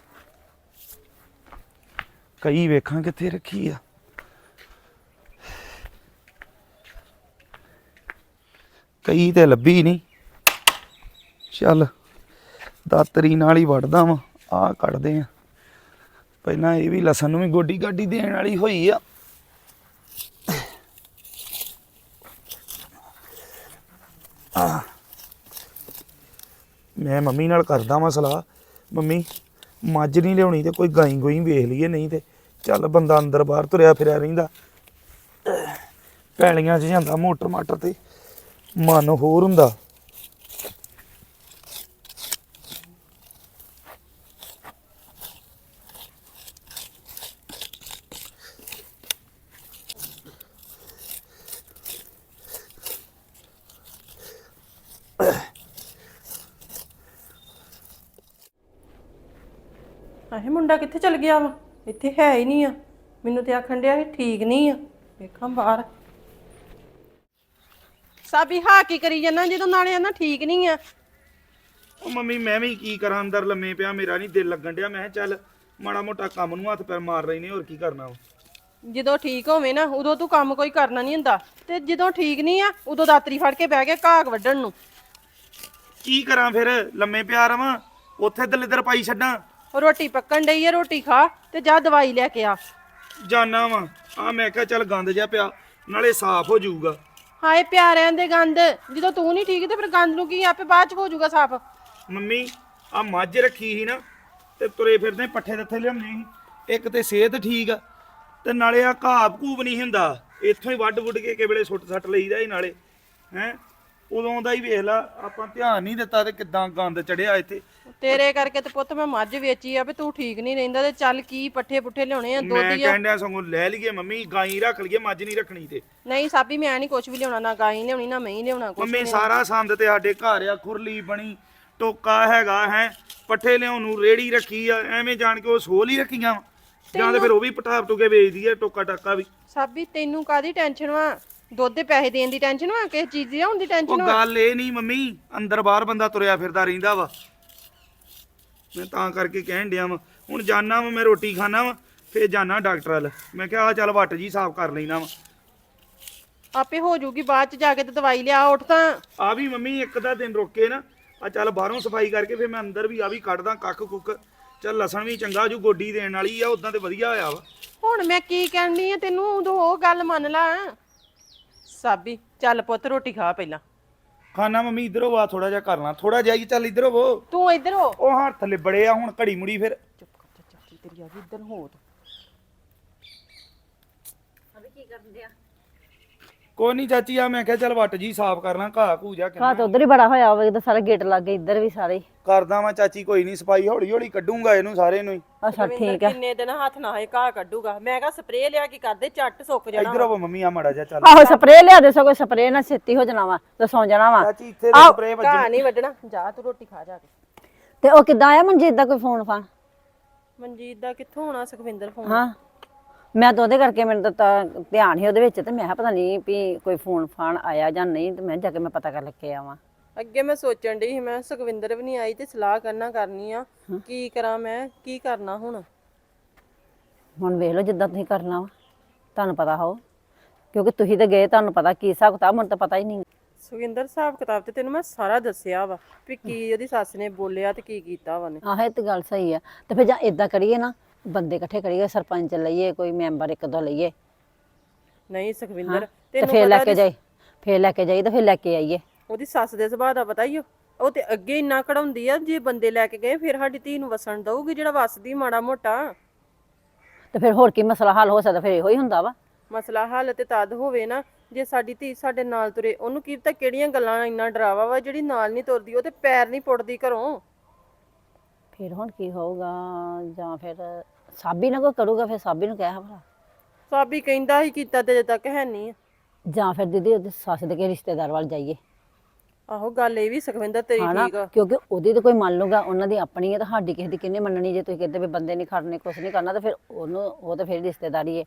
ਕਈ ਵੇਖਾਂ ਕਿੱਥੇ ਰੱਖੀ ਆ। ਕਈ ਤੇ ਲੱਭੀ ਨਹੀਂ। ਚੱਲ, ਦਾਤਰੀ ਨਾਲ ਹੀ ਵੜਦਾ ਵਾਂ। ਆ ਕੱਢਦੇ ਆ। ਪਹਿਲਾਂ ਇਹ ਵੀ ਲਸਣ ਨੂੰ ਵੀ ਗੋਡੀ ਗਾਡੀ ਦੇਣ ਵਾਲੀ ਹੋਈ ਆ। ਮੈਂ ਮੰਮੀ ਨਾਲ ਕਰਦਾ ਵਾਂ ਸਲਾਹ। ਮੰਮੀ, ਮੱਝ ਨਹੀਂ ਲਿਆਉਣੀ ਤੇ ਕੋਈ ਗਾਈ ਗੋਈ ਵੇਖ ਲਈਏ, ਨਹੀਂ ਤੇ ਚੱਲ ਬੰਦਾ ਅੰਦਰ ਬਾਹਰ ਤੁਰਿਆ ਫਿਰਿਆ ਰਹਿੰਦਾ। ਪੈਲੀਆਂ 'ਚ ਜਾਂਦਾ ਮੋਟਰ ਮਾਟਰ ਤੇ। ਮਨ ਹੋਰ ਹੁੰਦਾ ਆਹੇ ਮੁੰਡਾ ਕਿੱਥੇ ਚਲ ਗਿਆ ਵਾ? ਇੱਥੇ ਹੈ ਹੀ ਨਹੀਂ ਆ। ਮੈਨੂੰ ਤੇ ਆਖਣ ਡਿਆ ਸੀ ਠੀਕ ਨਹੀਂ ਆ। ਵੇਖਾਂ ਬਾਹਰ। ਸਾਬੀ ਹਾਂ ਕੀ ਕਰੀ ਜਾਂਦਾ ਜਦੋਂ ਨਾਲੇ ਆਨਾ ਠੀਕ ਨਹੀਂ ਆ। ਉਹ ਮੰਮੀ ਮੈਂ ਵੀ ਕੀ ਕਰਾਂ? ਅੰਦਰ ਲੰਮੇ ਪਿਆ ਮੇਰਾ ਨਹੀਂ ਦਿਲ ਲੱਗਣ ਡਿਆ। ਮੈਂ ਕਿਹਾ ਚੱਲ ਮਾੜਾ ਮੋਟਾ ਕੰਮ ਨੂੰ ਹੱਥ ਪੈਰ ਮਾਰ ਰਹੀ ਨੇ ਹੋਰ ਕੀ ਕਰਨਾ ਵਾ। ਜਦੋਂ ਠੀਕ ਹੋਵੇ ਨਾ ਉਦੋਂ ਤੂੰ ਕੰਮ ਕੋਈ ਕਰਨਾ ਨਹੀਂ ਹੁੰਦਾ। ਤੇ ਜਦੋਂ ਠੀਕ ਨਹੀਂ ਆ ਉਦੋਂ ਦਾਤਰੀ ਫੜ ਕੇ ਬਹਿ ਗਿਆ ਘਾਗ ਵੱਢਣ ਨੂੰ। ਕੀ ਕਰਾਂ ਫਿਰ? ਲੰਮੇ ਪਿਆ ਰਵਾਂ ਉੱਥੇ ਦਲਿੱਦਰ ਪਾਈ ਛੱਡਾਂ। ਰੋਟੀ ਪੱਕਣ ਡਈ ਆ ਰੋਟੀ ਖਾ ਤੇ ਜਾ ਦਵਾਈ ਲੈ ਕੇ ਆ। ਜਾਨਾ ਵਾ। ਆ ਮੈਂ ਕਿਹਾ ਚੱਲ ਗੰਦ ਜਿਹਾ ਪਿਆ ਨਾਲੇ ਸਾਫ਼ ਹੋ ਜਾਊਗਾ। ਹਾਏ ਪਿਆਰਿਆਂ ਦੇ ਗੰਦ ਜਦੋਂ ਤੂੰ ਨਹੀਂ ਠੀਕ ਤੇ ਫਿਰ ਗੰਦ ਨੂੰ ਕੀ ਆਪੇ ਬਾਅਦ ਚ ਹੋ ਜਾਊਗਾ ਸਾਫ਼? ਮੰਮੀ ਆ ਮੱਝ ਰੱਖੀ ਸੀ ਨਾ ਤੇ ਤੁਰੇ ਫਿਰਦੇ ਪੱਠੇ ਦਿੱਥੇ ਲਿਆਉਂਦੇ ਸੀ। ਇੱਕ ਤੇ ਸਿਹਤ ਠੀਕ ਆ ਤੇ ਨਾਲੇ ਆ ਘਾਹ ਘੂਬ ਨਹੀਂ ਹੁੰਦਾ। ਇੱਥੋਂ ਹੀ ਵੱਢ ਵੁੱਢ ਕੇ ਕਿ ਵੇਲੇ ਸੁੱਟ ਸੱਟ ਲਈਦਾ ਹੀ ਨਾਲੇ ਹੈ? ਉਦੋਂ ਦਾ ਹੀ ਵੇਖ ਲਾ ਆਪਾਂ ਧਿਆਨ ਨਹੀਂ ਦਿੱਤਾ ਤੇ ਕਿਦਾਂ ਗੰਦ ਚੜਿਆ ਇੱਥੇ। ਤੇਰੇ ਕਰਕੇ ਤੇ ਪੁੱਤ ਮੈਂ ਮੱਝ ਵੇਚੀ ਆ ਵੀ ਤੂੰ ਠੀਕ ਨਹੀਂ ਰਹਿੰਦਾ ਤੇ ਚੱਲ ਕੀ ਪੱਠੇ ਪੁੱਠੇ ਲਿਆਉਣੇ ਆ ਮੈਂ ਦੁੱਧ ਆ ਕਹਿੰਦਾ ਸਗੋਂ ਲੈ ਲਈਏ ਮੰਮੀ ਗਾਈ ਰੱਖ ਲਈਏ ਮੱਝ ਨਹੀਂ ਰੱਖਣੀ ਤੇ। ਨਹੀਂ ਸਾਬੀ ਮੈਂ ਨਹੀਂ ਕੁਝ ਵੀ ਲਿਆਉਣਾ ਨਾ ਗਾਈ ਲਿਆਉਣੀ ਨਾ ਮੈਂ ਲਿਆਉਣਾ ਕੁਛ ਮੰਮੀ ਸਾਰਾ ਸੰਦ ਤੇ ਸਾਡੇ ਘਰ ਆ ਖੁਰਲੀ ਬਣੀ ਟੋਕਾ ਹੈਗਾ ਹੈ ਪੱਠੇ ਲਿਆਉਣ ਨੂੰ ਰੇੜੀ ਰੱਖੀ ਆ ਐਵੇਂ ਜਾਣ ਕੇ ਉਹ ਸੋਲ ਹੀ ਰੱਖੀਆਂ ਵਾਂ। ਜਾਂ ਤੇ ਫਿਰ ਉਹ ਵੀ ਪਟਾਪ ਟੁਕੇ ਵੇਚਦੀ ਆ ਟੋਕਾ ਟਾਕਾ ਵੀ। ਸਾਬੀ ਤੈਨੂੰ ਕਾਦੀ ਟੈਨਸ਼ਨ ਵਾ? ਦੁੱਧ ਦੇ ਪੈਸੇ ਦੇਣ ਦੀ ਟੈਨਸ਼ਨ ਵਾ ਕਿਸੇ ਚੀਜ਼ ਦੀ ਉਹ ਟੈਨਸ਼ਨ ਵਾ ਗੱਲ ਇਹ ਨਹੀਂ ਮੰਮੀ ਅੰਦਰ ਬਾਹਰ ਬੰਦਾ ਤੁਰਿਆ ਫਿਰਦਾ ਰਹਿੰਦਾ ਵਾ। ਮੈਂ ਤਾਂ ਕਰਕੇ ਕਹਿਣ ਡਿਆ ਵਾ ਹੁਣ ਜਾਣਾ ਵਾ ਮੈਂ ਰੋਟੀ ਖਾਣਾ ਵਾ ਫੇਰ ਜਾਣਾ ਡਾਕਟਰ ਵੱਲ। ਮੈਂ ਕਿਹਾ ਆ ਚੱਲ ਵੱਟ ਜੀ ਸਾਫ਼ ਕਰ ਲੈਣਾ ਵਾ। ਆਪੇ ਹੋ ਜਾਊਗੀ ਬਾਅਦ ਚ ਜਾ ਕੇ ਤੇ ਦਵਾਈ ਲਿਆ ਉੱਠ ਤਾਂ। ਆ ਵੀ ਮੰਮੀ ਇੱਕ ਦਾ ਦਿਨ ਰੋਕੇ ਨਾ ਆ ਚੱਲ ਬਾਹਰੋਂ ਸਫ਼ਾਈ ਕਰਕੇ ਫੇਰ ਮੈਂ ਅੰਦਰ ਵੀ ਆ ਵੀ ਕੱਢਦਾ ਕੱਖ ਕੁੱਕ ਚੱਲ ਲਸਣ ਵੀ ਚੰਗਾ ਜੂ ਗੋਡੀ ਦੇਣ ਵਾਲੀ ਆ ਉਦਾਂ ਤੇ ਵਧੀਆ ਹੋਇਆ ਵਾ। ਹੁਣ ਮੈਂ ਕੀ ਕਹਿਣੀ ਆ ਤੈਨੂੰ ਉਦੋਂ ਉਹ ਗੱਲ ਮੰਨ ਲਾ। ਸਾਬੀ ਚੱਲ ਪੁੱਤ ਰੋਟੀ ਖਾ ਪਹਿਲਾਂ। ਖਾਣਾ ਮੰਮੀ ਇਧਰੋਂ ਵਾ ਥੋੜਾ ਜਿਹਾ ਕਰਨਾ। ਥੋੜਾ ਜਿਹਾ ਹੀ ਚੱਲ ਇਧਰੋਂ ਵੋ। ਤੂੰ ਇੱਧਰ? ਹੋ ਉਹ ਹੱਥ ਲਿਬੜੇ ਆ ਹੁਣ ਘੜੀ ਮੁੜੀ ਫਿਰ। ਚੁੱਪ ਕਰ ਚਾਚੀ ਤੇਰੀ ਆ ਗਈ ਇੱਧਰ ਹੋ ਤੂੰ। ਕੋਈ ਨਹੀਂ ਚਾਚੀ ਆ ਮੈਂ ਕਿਹਾ ਚੱਲ ਵੱਟ ਜੀ ਸਾਫ਼ ਕਰਨਾ ਘਾਹ ਘੂ ਜਾ ਘਾਹ ਤਾਂ ਉਧਰ ਹੀ ਬੜਾ ਹੋਇਆ ਹੋਵੇ ਤਾਂ ਸਾਰਾ ਗੇਟ ਲੱਗ ਗਿਆ ਇੱਧਰ ਵੀ ਸਾਰੇ ਕਰਦਾ ਵਾਂ ਚਾਚੀ ਕੋਈ ਨਹੀਂ ਸਫ਼ਾਈ ਹੌਲੀ ਹੌਲੀ ਕੱਢੂੰਗਾ ਇਹਨੂੰ ਸਾਰੇ ਨੂੰ ਹੀ। ਅੱਛਾ ਠੀਕ ਹੈ। ਕਿੰਨੇ ਦਿਨ ਹੱਥ ਨਾ ਹੋਏ ਘਾਹ ਕੱਢੂਗਾ। ਮੈਂ ਕਿਹਾ ਸਪਰੇਅ ਲਿਆ ਕੀ ਕਰਦੇ ਝੱਟ ਸੁੱਕ ਜਾਣਾ ਇਧਰ ਆਵੋ ਮੰਮੀ ਆ ਮੜਾ ਜਾ ਚੱਲ। ਆਹੋ ਸਪਰੇਅ ਲਿਆ ਦੇ ਸਗੋਂ ਸਪਰੇਅ ਨਾਲ ਛੇਤੀ ਹੋ ਜਾਣਾ ਵਾ ਤੇ ਸੌਂ ਜਾਣਾ ਵਾ। ਚਾਚੀ ਇੱਥੇ ਦੇ ਸਪਰੇ ਵੱਜ ਘਾਹ ਨਹੀਂ ਵੱਢਣਾ ਜਾ ਤੂੰ ਰੋਟੀ ਖਾ ਜਾ ਕੇ। ਤੇ ਉਹ ਕਿੱਦਾਂ ਆਇਆ ਮਨਜੀਤ ਦਾ ਕੋਈ ਫੋਨ ਫਾਨ? ਮਨਜੀਤ ਦਾ ਕਿੱਥੋਂ ਹੋਣਾ ਸੁਖਵਿੰਦਰ ਫੋਨ। ਹਾਂ। ਮੈਂ ਤਾਂ ਉਹਦੇ ਕਰਕੇ ਮੈਨੂੰ ਤਾਂ ਧਿਆਨ ਹੀ ਉਹਦੇ ਵਿੱਚ ਤੇ ਮੈਂ ਕਿਹਾ ਪਤਾ ਨਹੀਂ ਵੀ ਕੋਈ ਫੋਨ ਫਾਨ ਆਇਆ ਜਾਂ ਨਹੀਂ ਤੇ ਮੈਂ ਜਾ ਕੇ ਮੈਂ ਪਤਾ ਕਰ ਲੈ ਕੇ ਆਵਾਂ। ਅੱਗੇ ਮੈਂ ਸੋਚਣ ਡਈ ਸੀ ਮੈਂ ਸੁਖਵਿੰਦਰ ਵੀ ਨਹੀਂ ਆਈ ਤੇ ਸਲਾਹ ਕਰਨਾ ਕਰਨੀ ਆ ਕੀ ਕਰਾਂ ਮੈਂ ਕੀ ਕਰਨਾ ਹੁਣ? ਹੁਣ ਵੇਖ ਲਓ ਜਿੱਦਾਂ ਤੁਸੀਂ ਕਰਨਾ ਵਾ ਤੁਹਾਨੂੰ ਪਤਾ ਹੋ ਕਿਉਂਕਿ ਤੁਸੀਂ ਤਾਂ ਗਏ ਤੁਹਾਨੂੰ ਪਤਾ ਕੀ ਹਿਸਾਬ ਕਿਤਾਬ ਮੈਨੂੰ ਤਾਂ ਪਤਾ ਹੀ ਨਹੀਂ। ਸੁਖਵਿੰਦਰ ਸਾਹਿਬ ਕਿਤਾਬ ਤੇ ਤੈਨੂੰ ਮੈਂ ਸਾਰਾ ਦੱਸਿਆ ਵਾ ਵੀ ਕੀ ਉਹਦੀ ਸੱਸ ਨੇ ਬੋਲਿਆ ਤੇ ਕੀ ਕੀਤਾ ਵਾ ਨੇ ਆਹ ਇਹ ਤੇ ਗੱਲ ਸਹੀ ਆ ਤੇ ਫਿਰ ਜਾਂ ਇਦਾਂ ਕਰੀਏ ਨਾ ਬੰਦੇ ਇਕੱਠੇ ਕਰੀਏ ਸਰਪੰਚ ਲਈਏ ਕੋਈ ਮੈਂਬਰ ਇੱਕ ਦੋ ਲਈਏ। ਨਹੀਂ ਸੁਖਵਿੰਦਰ ਤੇ ਤੈਨੂੰ ਫੇਰ ਲੈ ਪਤਾ ਕੇ ਜਾਈ ਫੇਰ ਲੈ ਕੇ ਜਾਈ ਤਾਂ ਫੇਰ ਲੈ ਕੇ ਆਈਏ। ਉਹਦੀ ਸੱਸ ਦੇ ਸੁਭਾਅ ਦਾ ਪਤਾ ਹੀ ਓ। ਉਹ ਤੇ ਅੱਗੇ ਇੰਨਾ ਕਢਾਉਂਦੀ ਆ ਜੇ ਬੰਦੇ ਲੈ ਕੇ ਗਏ ਫਿਰ ਸਾਡੀ ਧੀ ਨੂੰ ਵਸਣ ਦਊਗੀ ਜਿਹੜਾ ਵਸਦੀ ਮਾੜਾ ਮੋਟਾ। ਤੇ ਫਿਰ ਹੋਰ ਕੀ ਮਸਲਾ ਹੱਲ ਹੋ ਸਕਦਾ ਫਿਰ ਇਹੋ ਹੀ ਹੁੰਦਾ ਵਾ। ਮਸਲਾ ਹੱਲ ਤੇ ਤਦ ਹੋਵੇ ਨਾ ਜੇ ਸਾਡੀ ਧੀ ਸਾਡੇ ਨਾਲ ਤੁਰੇ। ਉਹਨੂੰ ਕੀ ਪਤਾ ਕਿਹੜੀਆਂ ਗੱਲਾਂ ਇੰਨਾ ਡਰਾਵਾ ਵਾ ਜਿਹੜੀ ਨਾਲ ਨਹੀਂ ਤੁਰਦੀ ਉਹ ਤੇ ਪੈਰ ਨਹੀਂ ਪੁੱਟਦੀ ਘਰੋਂ। ਫਿਰ ਹੁਣ ਕੀ ਹੋਊਗਾ? ਜਾਂ ਫਿਰ ਸਾਬੀ ਨਾ ਕੋਈ ਕਰੂਗਾ ਫਿਰ ਸਾਬੀ ਨੂੰ ਕਹਿਆ ਭਲਾ। ਸਾਬੀ ਕਹਿੰਦਾ ਹੀ ਕੀਤਾ ਤੇ ਅਜੇ ਤੱਕ ਹੈ ਨਹੀਂ ਆ। ਜਾਂ ਫਿਰ ਦੀਦੀ ਉਹਦੀ ਸੱਸ ਦੇ ਕੇ ਰਿਸ਼ਤੇਦਾਰ ਵੱਲ ਜਾਈਏ। ਆਹੋ ਗੱਲ ਇਹ ਵੀ ਸੁਖਵਿੰਦਰ ਤੇਰੀ ਹਨਾ? ਠੀਕ ਆ। ਕਿਉਂਕਿ ਉਹਦੀ ਤਾਂ ਕੋਈ ਮੰਨ ਲੂਗਾ ਉਹਨਾਂ ਦੀ ਆਪਣੀ ਹੈ ਤਾਂ ਸਾਡੀ ਕਿਸੇ ਦੀ ਕਿੰਨੇ ਮੰਨਣੀ ਜੇ ਤੁਸੀਂ ਕਹਿੰਦੇ ਵੀ ਬੰਦੇ ਨਹੀਂ ਖੜਨੇ ਕੁਛ ਨਹੀਂ ਕਰਨਾ ਤਾਂ ਫਿਰ ਉਹਨੂੰ ਉਹ ਤਾਂ ਫਿਰ ਰਿਸ਼ਤੇਦਾਰੀ ਹੈ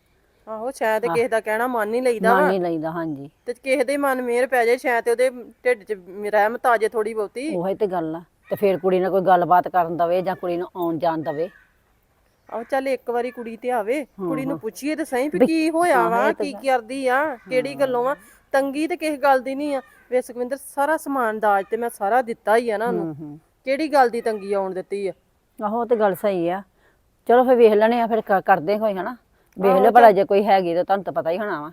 ਆਹੋ ਸ਼ਾਇਦ ਕਿਸੇ ਦਾ ਕਹਿਣਾ ਮੰਨ ਨਹੀਂ ਲਈਦਾ ਮੰਨ ਨਹੀਂ ਲਈਦਾ ਹਾਂਜੀ। ਤੇ ਕਿਸੇ ਦੇ ਮਨ ਮਿਹਰ ਪੈ ਜਾਏ ਸ਼ਾਇਦ ਤੇ ਉਹਦੇ ਢਿੱਡ 'ਚ ਰਹਿਮਤ ਆ ਜੇ ਥੋੜੀ ਬਹੁਤੀ। ਉਹੀ ਤੇ ਗੱਲ ਆ। ਤੇ ਫਿਰ ਕੁੜੀ ਨਾਲ ਕੋਈ ਗੱਲਬਾਤ ਕਰਨ ਦਵੇ ਜਾਂ ਕੁੜੀ ਨੂੰ ਆਉਣ ਜਾਣ ਦਵੇ। ਆਹੋ ਚੱਲ ਇੱਕ ਵਾਰੀ ਕੁੜੀ ਤੇ ਆਵੇ ਕੁੜੀ ਨੂੰ ਪੁੱਛੀਏ ਤੇ ਸਹੀ ਵੀ ਕੀ ਹੋਇਆ ਵਾ ਕੀ ਕਰਦੀ ਆ ਕਿਹੜੀ ਗੱਲੋਂ ਆ ਤੰਗੀ ਤੇ ਕਿਸੇ ਗੱਲ ਦੀ ਨਹੀਂ ਆ। ਵੇ ਸੁਖਵਿੰਦਰ ਸਾਰਾ ਸਮਾਨ ਦਾਜ ਤੇ ਮੈਂ ਸਾਰਾ ਦਿੱਤਾ ਹੀ ਆ ਨਾ ਉਹਨੂੰ। ਕਿਹੜੀ ਗੱਲ ਦੀ ਤੰਗੀ ਆਉਣ ਦਿੱਤੀ ਆ? ਆਹੋ ਉਹ ਤੇ ਗੱਲ ਸਹੀ ਆ। ਚਲੋ ਫਿਰ ਵੇਖ ਲੈਣੇ ਆ ਫਿਰ ਕ- ਕਰਦੇ ਕੋਈ ਹਨਾ। ਵੇਖ ਲਿਓ ਭਲਾ ਜੇ ਕੋਈ ਹੈਗੀ ਤਾਂ ਤੁਹਾਨੂੰ ਤਾਂ ਪਤਾ ਹੀ ਹੋਣਾ ਵਾ।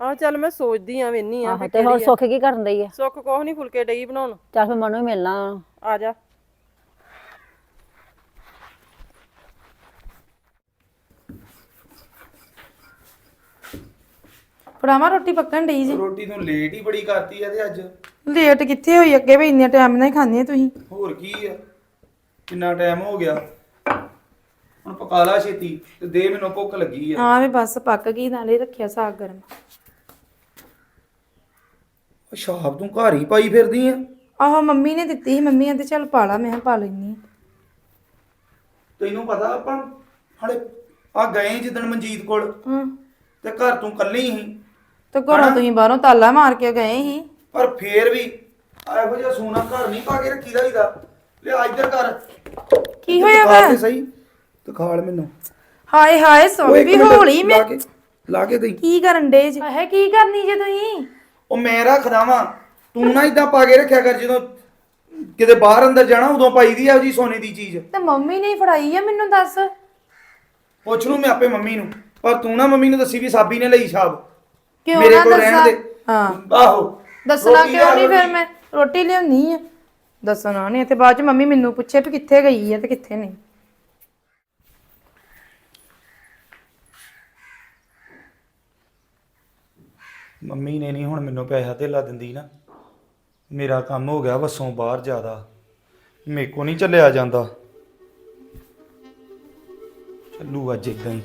ਆਹ ਚੱਲ ਮੈਂ ਸੋਚਦੀ ਆ ਵੇਨੀ ਆ ਆਹੋ ਤੇ ਹੋਰ ਸੁੱਖ ਕੀ ਕਰਨ ਦਈ ਆ? ਸੁੱਖ ਕੋਹ ਨਹੀਂ ਫੁਲਕੇ ਡਈ ਬਣਾਉਣ। ਚੱਲ ਫਿਰ ਮਨੂੰ ਹੀ ਮਿਲਣਾ ਆ ਜਾ। ਫੜਾਵਾਂ ਰੋਟੀ ਪੱਕਣ ਡਈ ਜੀ? ਰੋਟੀ ਨੂੰ ਲੇਟ ਹੀ ਬੜੀ ਕਰਤੀ ਆ ਤੇ ਅੱਜ। ਲੇਟ ਕਿੱਥੇ ਹੋਈ? ਅੱਗੇ ਵੀ ਇੰਨੇ ਟਾਈਮ ਨਾਲ ਹੀ ਖਾਂਦੇ ਤੁਸੀਂ। ਹੋਰ ਕੀ ਆ? ਕਿੰਨਾ ਟਾਈਮ ਹੋ ਗਿਆ? ਹੁਣ ਪਕਾ ਲਾ ਛੇਤੀ ਤੇ ਦੇ ਮੈਨੂੰ ਭੁੱਖ ਲੱਗੀ ਆ। ਹਾਂ ਵੀ ਬਸ ਪੱਕ ਗਈ ਨਾਲੇ ਰੱਖਿਆ ਸਾਗ ਗਰਮ। ਸ਼ਾਪ ਤੂੰ ਘਰ ਹੀ ਪਾਈ ਫਿਰਦੀ ਆ। ਆਹੋ ਮੰਮੀ ਨੇ ਦਿੱਤੀ ਸੀ ਮੰਮੀ ਕਹਿੰਦੇ ਚੱਲ ਪਾ ਲਾ ਮੈਂ ਕਿਹਾ ਪਾ ਲੈਣੀ ਤੈਨੂੰ ਪਤਾ ਆਪਾਂ ਹਲੇ ਆ ਗਏ ਜਿੱਦਣ ਮਨਜੀਤ ਕੋਲ। ਹਾਂ। ਤੇ ਘਰ ਤੂੰ ਕੱਲੀ ਸੀ। ਤੇ ਘਰੋਂ ਤੁਸੀਂ ਬਾਹਰੋਂ ਤਾਲਾ ਮਾਰ ਕੇ ਗਏ ਸੀ। ਪਰ ਫੇਰ ਵੀ ਇਹੋ ਜਿਹਾ ਸੋਨਾ ਘਰ ਨਹੀਂ ਪਾ ਕੇ ਰੱਖੀਦਾ ਹੀਦਾ ਲਿਆ ਇੱਧਰ ਕਰ। ਕੀ ਹੋਇਆ ਵਾ? ਤੇ ਸਹੀ। ਦਿਖਾਲ ਮੈਨੂੰ। ਹਾਏ ਹਾਏ ਇੱਕ ਵੀ ਹੌਲੀ ਮੈਂ ਲਾ ਕੇ ਲਾ ਕੇ ਦੇਈ। ਕੀ ਕਰਨ ਡੇ ਜੀ? ਹੈ ਕੀ ਕਰਨੀ ਜੇ ਤੁਸੀਂ? ਉਹ ਮੈਂ ਰੱਖਦਾ ਵਾਂ ਤੂੰ ਨਾ ਇਦਾਂ ਪਾ ਕੇ ਰੱਖਿਆ ਕਰ ਜਦੋਂ ਕਿਤੇ ਬਾਹਰ ਅੰਦਰ ਜਾਣਾ ਉਦੋਂ ਪਾਈ ਦੀ ਆ ਜੀ ਸੋਨੇ ਦੀ ਚੀਜ਼। ਤੇ ਮੰਮੀ ਨੇ ਹੀ ਫੜਾਈ ਆ ਮੈਨੂੰ ਦੱਸ। ਪੁੱਛ ਲੂ ਮੈਂ ਆਪੇ ਮੰਮੀ ਨੂੰ। ਪਰ ਤੂੰ ਨਾ ਮੰਮੀ ਨੂੰ ਦੱਸੀ ਵੀ ਸਾਬੀ ਨੇ ਲਈ ਛਾਪ ਕਿਉਂ ਮੇਰੇ ਨਾ ਕੋਲ ਰਹਿਣ ਦੱਸਾਂ? ਦੇ। ਹਾਂ। ਆਹੋ। ਦੱਸਣਾ ਰੋਟੀ ਕਿਉਂ ਲਿਆ ਨਹੀਂ ਫਿਰ ਰੋਟੀ। ਮੈਂ? ਰੋਟੀ ਲਿਆਉਣੀ ਆ। ਦੱਸਣਾ ਨਹੀਂ ਤੇ ਬਾਅਦ ਚ ਮੰਮੀ ਮੈਨੂੰ ਪੁੱਛੇ ਵੀ ਕਿੱਥੇ ਗਈ ਆ ਤੇ ਕਿੱਥੇ ਨਹੀਂ। ਮੰਮੀ ਨੇ ਨਹੀਂ ਹੁਣ ਮੈਨੂੰ ਪੈਸਾ ਧੇਲਾ ਦਿੰਦੀ ਨਾ। ਮੇਰਾ ਕੰਮ ਹੋ ਗਿਆ ਵਸੋਂ ਬਾਹਰ ਜ਼ਿਆਦਾ। ਮੇਰੇ ਕੋ ਨਹੀਂ ਚੱਲਿਆ ਜਾਂਦਾ। ਚੱਲੂ ਅੱਜ ਇਦਾਂ ਹੀ।